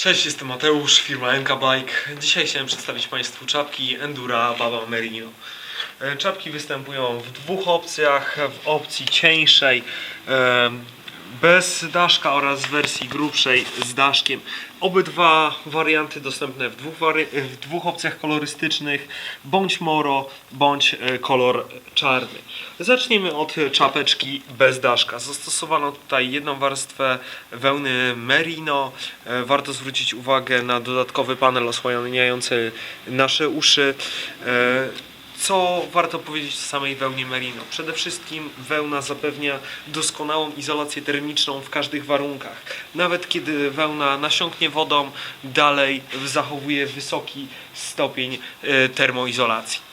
Cześć, jestem Mateusz, firma MK Bike. Dzisiaj chciałem przedstawić Państwu czapki Endura Baba Merino. E, Czapki występują w dwóch opcjach, w opcji cieńszej bez daszka oraz w wersji grubszej z daszkiem. Obydwa warianty dostępne w dwóch, wari- w dwóch opcjach kolorystycznych, bądź moro, bądź e, kolor czarny. Zacznijmy od czapeczki bez daszka. Zastosowano tutaj jedną warstwę wełny merino. E, Warto zwrócić uwagę na dodatkowy panel osłaniający nasze uszy. Co warto powiedzieć o samej wełnie merino? Przede wszystkim wełna zapewnia doskonałą izolację termiczną w każdych warunkach. Nawet kiedy wełna nasiąknie wodą, dalej zachowuje wysoki stopień e, termoizolacji.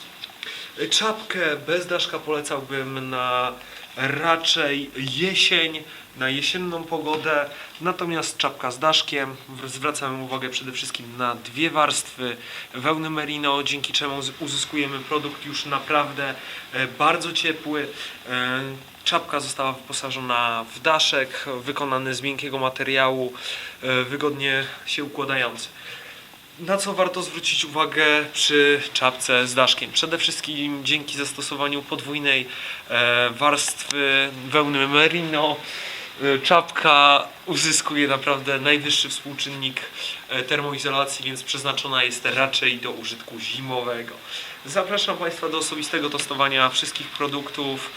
Czapkę bez daszka polecałbym na raczej jesień, na jesienną pogodę. Natomiast czapka z daszkiem zwracamy uwagę przede wszystkim na dwie warstwy wełny merino, dzięki czemu uzyskujemy produkt już naprawdę e, bardzo ciepły. E, Czapka została wyposażona w daszek, wykonany z miękkiego materiału, e, wygodnie się układający. Na co warto zwrócić uwagę przy czapce z daszkiem? Przede wszystkim dzięki zastosowaniu podwójnej e, warstwy wełny merino e, czapka uzyskuje naprawdę najwyższy współczynnik e, termoizolacji, więc przeznaczona jest raczej do użytku zimowego. Zapraszam Państwa do osobistego testowania wszystkich produktów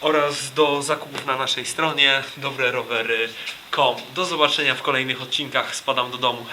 oraz do zakupów na naszej stronie dobrerowery.com. Do zobaczenia w kolejnych odcinkach. Spadam do domu.